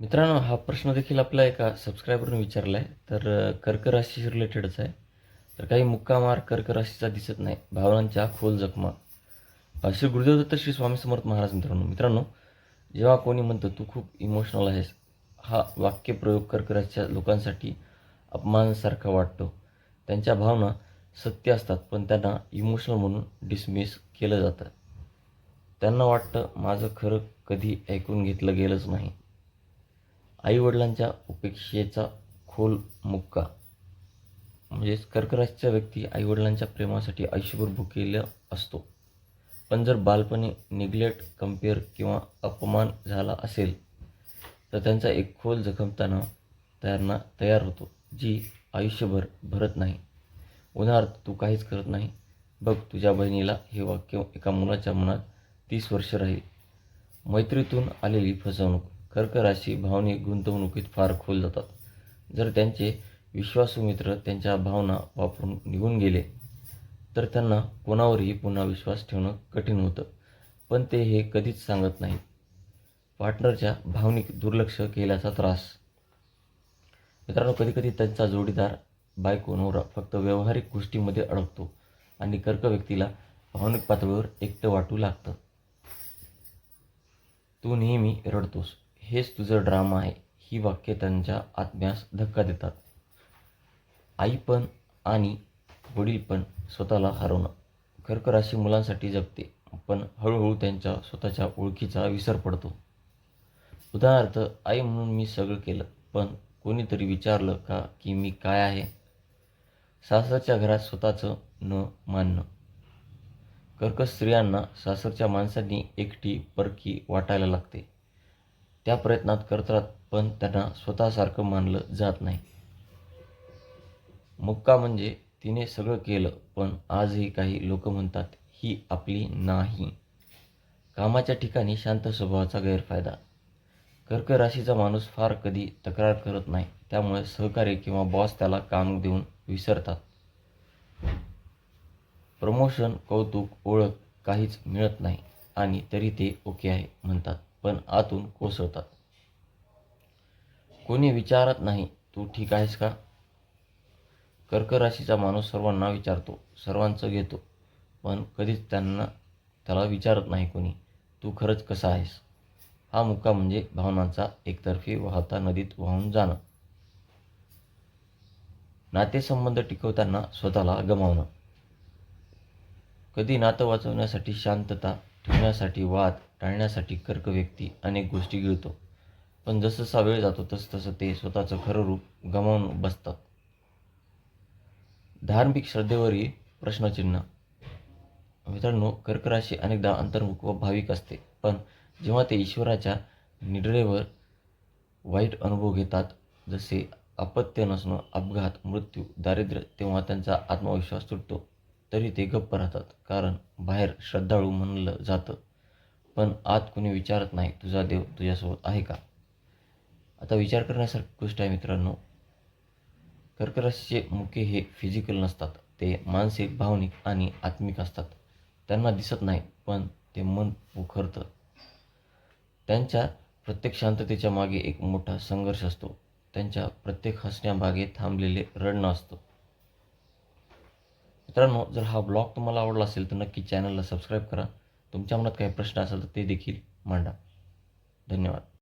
मित्रांनो हा प्रश्न देखील आपला एका सबस्क्रायबरने विचारला आहे तर कर्क राशीशी रिलेटेडच आहे. तर काही मुक्कामार कर्क राशीचा दिसत नाही. भावनांच्या खोल जखमा. श्री गुरुदेव दत्त श्री स्वामी समर्थ महाराज मित्रांनो मित्रांनो जेव्हा कोणी म्हणतं तू खूप इमोशनल आहेस हा वाक्यप्रयोग कर्कराशीच्या लोकांसाठी अपमानासारखा वाटतो. त्यांच्या भावना सत्य असतात पण त्यांना इमोशनल म्हणून डिसमिस केलं जातं. त्यांना वाटतं माझं खरं कधी ऐकून घेतलं गेलंच नाही. आईवडिलांच्या उपेक्षेचा खोल मुक्का. म्हणजेच कर्कराशीचा व्यक्ती आईवडिलांच्या प्रेमासाठी आयुष्यभर भुकेला असतो. पण जर बालपणी निग्लेक्ट कंपेअर किंवा अपमान झाला असेल तर त्यांचा एक खोल जखमताना त्यांना तयारना तयार होतो जी आयुष्यभर भरत नाही. उदाहरणार्थ तू काहीच करत नाही. बघ तुझ्या बहिणीला हे वाक्य एका मुलाच्या मनात तीस वर्ष राहील. मैत्रीतून आलेली फसवणूक. कर्क राशी भावनिक गुंतवणुकीत फार खोल जातात. जर त्यांचे विश्वासू मित्र त्यांच्या भावना वापरून निघून गेले तर त्यांना कोणावरही पुन्हा विश्वास ठेवणं कठीण होतं. पण ते हे कधीच सांगत नाहीत. पार्टनरच्या भावनिक दुर्लक्ष केल्याचा त्रास. मित्रांनो कधीकधी त्यांचा जोडीदार बायको नवरा फक्त व्यावहारिक गोष्टीमध्ये अडकतो आणि कर्क व्यक्तीला भावनिक पातळीवर एकटं वाटू लागतं. तू नेहमी रडतोस. हेच तुझं ड्रामा आहे. ही वाक्य त्यांच्या आत्म्यास धक्का देतात. आई पण आणि वडील पण स्वतःला हरवणं. कर्क राशी मुलांसाठी जगते पण हळूहळू त्यांच्या स्वतःच्या ओळखीचा विसर पडतो. उदाहरणार्थ आई म्हणून मी सगळं केलं पण कोणीतरी विचारलं का की मी काय आहे? सासरच्या घरात स्वतःचं न मानणं. कर्कश स्त्रियांना सासरच्या माणसांनी एकटी परकी वाटायला लागते. त्या प्रयत्नात करतात पण त्यांना स्वतःसारखं मानलं जात नाही. मुक्का म्हणजे तिने सगळं केलं पण आजही काही लोक म्हणतात ही आपली नाही. कामाच्या ठिकाणी शांत स्वभावाचा गैरफायदा. कर्क राशीचा माणूस फार कधी तक्रार करत नाही त्यामुळे सहकारी किंवा बॉस त्याला काम देऊन विसरतात. प्रमोशन कौतुक ओळख काहीच मिळत नाही आणि तरी ते ओके आहे म्हणतात. पण आतून कोसळतात. कोणी विचारत नाही तू ठीक आहेस का? कर्क राशीचा माणूस सर्वांना विचारतो सर्वांचं घेतो पण कधीच त्यांना त्याला विचारत नाही कोणी तू खरंच कसा आहेस? हा मुका म्हणजे भावनांचा एकतर्फी वाहता नदीत वाहून जाणं. नातेसंबंध टिकवताना स्वतःला गमावणं. कधी नातं वाचवण्यासाठी शांतता ठेवण्यासाठी वाद टाळण्यासाठी कर्क व्यक्ती अनेक गोष्टी गिळतो पण जसजसा वेळ जातो तसं तसं ते स्वतःचं खरं रूप गमावून बसतात. धार्मिक श्रद्धेवरही प्रश्नचिन्ह. मित्रांनो कर्क राशी अनेकदा अंतर्मुख व भाविक असते. पण जेव्हा ते ईश्वराच्या निडरेवर वाईट अनुभव घेतात जसे अपत्य नसणं अपघात मृत्यू दारिद्र्य तेव्हा त्यांचा आत्मविश्वास तुटतो. तरी ते गप्प राहतात. कारण बाहेर श्रद्धाळू म्हणलं जातं. पण आत कुणी विचारत नाही तुझा देव तुझ्यासोबत आहे का? आता विचार करण्यासारखी गोष्ट आहे मित्रांनो. कर्कराशीचे मुके हे फिजिकल नसतात. ते मानसिक भावनिक आणि आत्मिक असतात. त्यांना दिसत नाही पण ते मन उखरतं त्यांच्या प्रत्येक शांततेच्या मागे एक मोठा संघर्ष असतो. त्यांच्या प्रत्येक हसण्यामागे थांबलेले रडणं असतं. मित्रांनो जर हा ब्लॉग तुम्हाला आवडला असेल तर नक्की चॅनलला सबस्क्राईब करा. तुमच्या मनात काही प्रश्न असेल तर ते देखील मांडा. धन्यवाद.